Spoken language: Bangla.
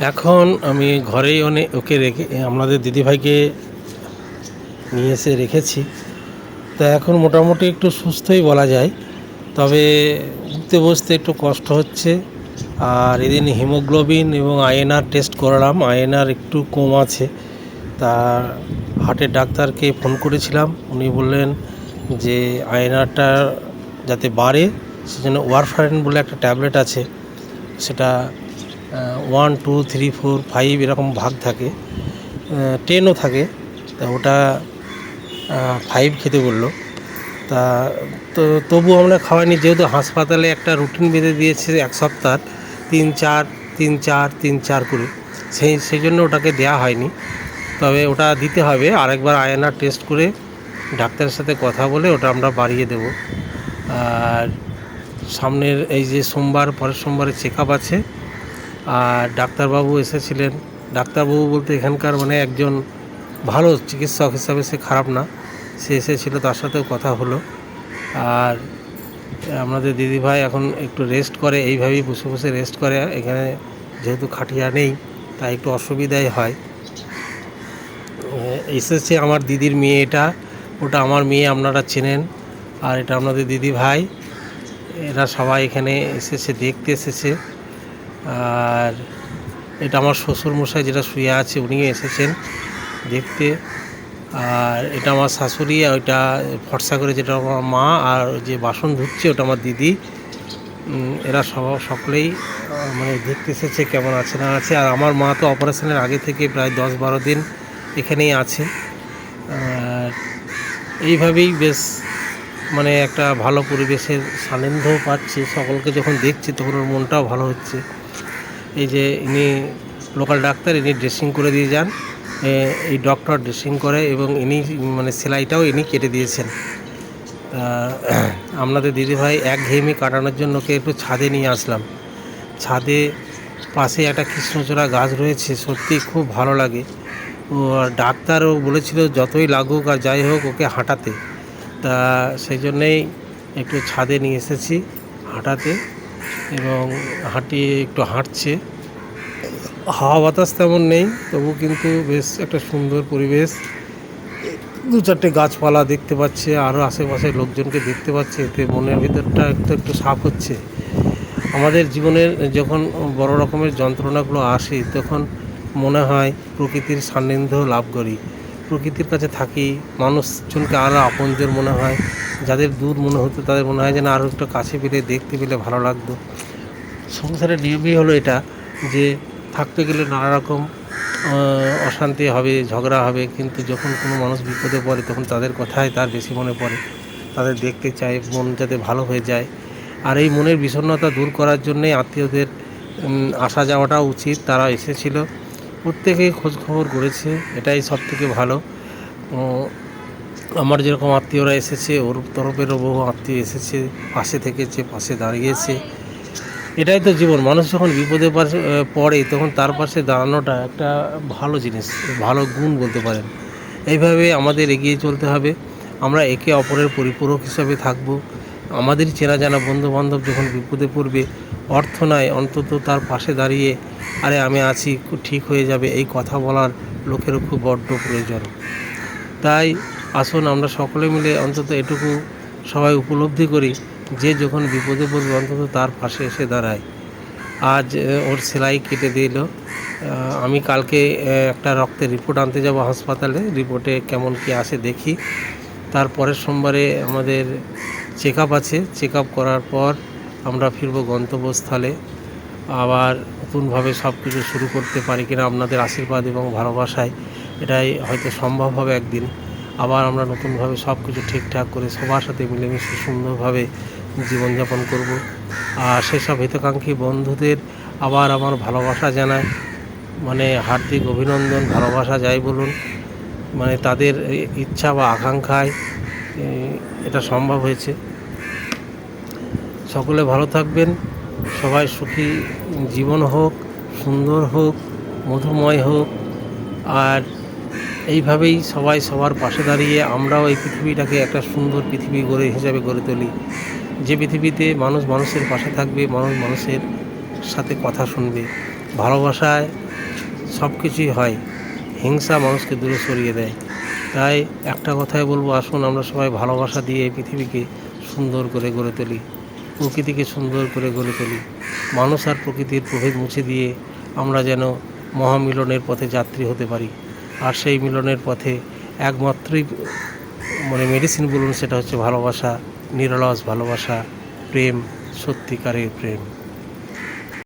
এখন আমি ঘরেই অনেক ওকে রেখে আপনাদের দিদিভাইকে নিয়ে এসে রেখেছি। তা এখন মোটামুটি একটু সুস্থই বলা যায়। তবে উঠতে বসতে একটু কষ্ট হচ্ছে। আর এদিন হিমোগ্লোবিন এবং আয়এনআর টেস্ট করালাম। আয়এনআর একটু কম আছে। তা হার্টের ডাক্তারকে ফোন করেছিলাম। উনি বললেন যে আয়এনআরটা যাতে বাড়ে, সেজন্য ওয়ারফারিন বলে একটা ট্যাবলেট আছে। সেটা one two three four five এরকম ভাগ থাকে। টেনও থাকে। তা ওটা ফাইভ খেতে বলল। তা, তো তবু আমরা খাওয়াইনি, যেহেতু হাসপাতালে একটা রুটিন বেঁধে দিয়েছে এক সপ্তাহ, তিন চার তিন চার তিন চার করে। সেই সেই জন্য ওটাকে দেয়া হয়নি। তবে ওটা দিতে হবে, আরেকবার আয়নার টেস্ট করে ডাক্তারের সাথে কথা বলে ওটা আমরা বাড়িয়ে দেব। আর সামনের এই যে সোমবার, পরের সোমবারে চেক আছে আর ডাক্তারবাবু এসেছিলেন। ডাক্তারবাবু বলতে এখানকার মানে একজন ভালো চিকিৎসক হিসাবে সে খারাপ না। সে এসেছিল, তার সাথেও কথা হলো। আর আমাদের দিদিভাই এখন একটু রেস্ট করে, এইভাবেই বসে বসে রেস্ট করে। এখানে যেহেতু খাটিয়া নেই, তাই একটু অসুবিধাই হয়। এসেছে আমার দিদির মেয়ে এটা। ওটা আমার মেয়ে, আপনারা চেনেন। আর এটা আপনাদের দিদি ভাই এরা সবাই এখানে এসেছে, দেখতে এসেছে। আর এটা আমার শ্বশুর মশাই যেটা শুয়ে আছে উনিও এসেছেন দেখতে। আর এটা আমার শাশুড়ি, আর ওইটা ফর্সা করে যেটা আমার মা, আর যে বাসন ধুচ্ছে ওটা আমার দিদি। এরা সব, সকলেই মানে দেখতে এসেছে কেমন আছে না আছে। আর আমার মা তো অপারেশনের আগে থেকে প্রায় দশ বারো দিন এখানেই আছে। আর এইভাবেই বেশ মানে একটা ভালো পরিবেশের সান্নিধ্যও পাচ্ছে। সকলকে যখন দেখছে, তখন ওর মনটাও ভালো হচ্ছে। এই যে ইনি লোকাল ডাক্তার, ইনি ড্রেসিং করে দিয়ে যান। এই ডক্টর ড্রেসিং করে এবং ইনি মানে সেলাইটাও ইনি কেটে দিয়েছেন। আপনাদের দিদিভাই এক ঘেয়েমি কাটানোর জন্য ওকে একটু ছাদে নিয়ে আসলাম। ছাদে পাশে একটা কৃষ্ণচূড়া গাছ রয়েছে সত্যি খুব ভালো লাগে। ও ডাক্তারও বলেছিল যতই লাগুক আর যাই হোক ওকে হাঁটাতে। তা সেই জন্যেই একটু ছাদে নিয়ে এসেছি হাঁটাতে। এবং হাঁটিয়ে একটু হাঁটছে। হাওয়া বাতাস তেমন নেই, তবু কিন্তু বেশ একটা সুন্দর পরিবেশ। দু চারটে গাছপালা দেখতে পাচ্ছে আরও আশেপাশে লোকজনকে দেখতে পাচ্ছে, এতে মনের ভিতরটা একটু একটু সাফ হচ্ছে। আমাদের জীবনের যখন বড় রকমের যন্ত্রণাগুলো আসে, তখন মনে হয় প্রকৃতির সান্নিধ্য লাভ করি। প্রকৃতির কাছে থাকি মানুষজনকে আরও আপনজন মনে হয়, যাদের দূর মনে হতো তাদের মনে হয় যেন আরও একটু কাছে পেলে, দেখতে পেলে ভালো লাগতো। সংসারের নিয়মই হলো এটা, যে থাকতে গেলে নানা রকম অশান্তি হবে, ঝগড়া হবে, কিন্তু যখন কোনো মানুষ বিপদে পড়ে, তখন তাদের কথাই তার বেশি মনে পড়ে। তাদের দেখতে চায়, মন যাতে ভালো হয়ে যায়। আর এই মনের বিষণ্ণতা দূর করার জন্যই আত্মীয়দের আসা যাওয়াটা উচিত। তারা এসেছিল প্রত্যেকেই খোঁজ খবর করেছে, এটাই সব থেকে ভালো আমার যেরকম আত্মীয়রা এসেছে, ওর তরফেরও বহু আত্মীয় এসেছে, পাশে থেকেছে, পাশে দাঁড়িয়েছে। এটাই তো জীবন, মানুষ যখন বিপদে পাশে পড়ে, তখন তার পাশে দাঁড়ানোটা একটা ভালো জিনিস, ভালো গুণ বলতে পারেন। এইভাবে আমাদের এগিয়ে চলতে হবে। আমরা একে অপরের পরিপূরক হিসাবে থাকব। আমাদের চেনা জানা বন্ধু বান্ধব যখন বিপদে পড়বে, অর্থ নয় অন্তত তার পাশে দাঁড়িয়ে, আরে, আমি আছি ঠিক হয়ে যাবে, এই কথা বলার লোকেরও খুব বড্ড প্রয়োজন। তাই আসুন আমরা সকলে মিলে অন্তত এটুকু সবাই উপলব্ধি করি যে যখন বিপদে পড়বে, অন্তত তার পাশে এসে দাঁড়ায়। আজ ওর সেলাই কেটে দিল। আমি কালকে একটা রক্তের রিপোর্ট আনতে যাব হাসপাতালে। রিপোর্টে কেমন কি আসে দেখি। তারপরের সোমবারে আমাদের চেক আছে। চেক করার পর আমরা ফিরবো গন্তব্যস্থলে। আবার নতুনভাবে সব কিছু শুরু করতে পারি কিনা আপনাদের আশীর্বাদ এবং ভালোবাসায় এটাই হয়তো সম্ভব হবে একদিন। আবার আমরা নতুনভাবে সব কিছু ঠিকঠাক করে সবার সাথে মিলেমিশে সুন্দরভাবে জীবনযাপন করব। আর সেসব হিতকাঙ্ক্ষী বন্ধুদের আবার আমার ভালোবাসা জানায়। মানে হার্দিক অভিনন্দন, ভালোবাসা যাই বলুন। মানে তাদের ইচ্ছা বা আকাঙ্ক্ষায় এটা সম্ভব হয়েছে। সকলে ভালো থাকবেন, সবাই সুখী, জীবন হোক, সুন্দর হোক, মধুময় হোক, আর এইভাবেই সবাই সবার পাশে দাঁড়িয়ে আমরাও এই পৃথিবীটাকে একটা সুন্দর পৃথিবী গড়ে হিসাবে গড়ে তুলি। যে পৃথিবীতে মানুষ মানুষের পাশে থাকবে, মানুষ মানুষের সাথে কথা শুনবে, ভালোবাসায় সব কিছুই হয়, হিংসা মানুষকে দূরে সরিয়ে দেয়। তাই একটা কথাই বলব, আসুন আমরা সবাই ভালোবাসা দিয়ে পৃথিবীকে সুন্দর করে গড়ে তুলি, প্রকৃতিকে সুন্দর করে গড়ে তুলি। মানুষ আর প্রকৃতির প্রভেদ মুছে দিয়ে আমরা যেন মহামিলনের পথে যাত্রী হতে পারি। আর সেই মিলনের পথে একমাত্রই মানে মেডিসিন বলুন, সেটা হচ্ছে ভালোবাসা, নিরলস ভালোবাসা, প্রেম, সত্যিকারের প্রেম।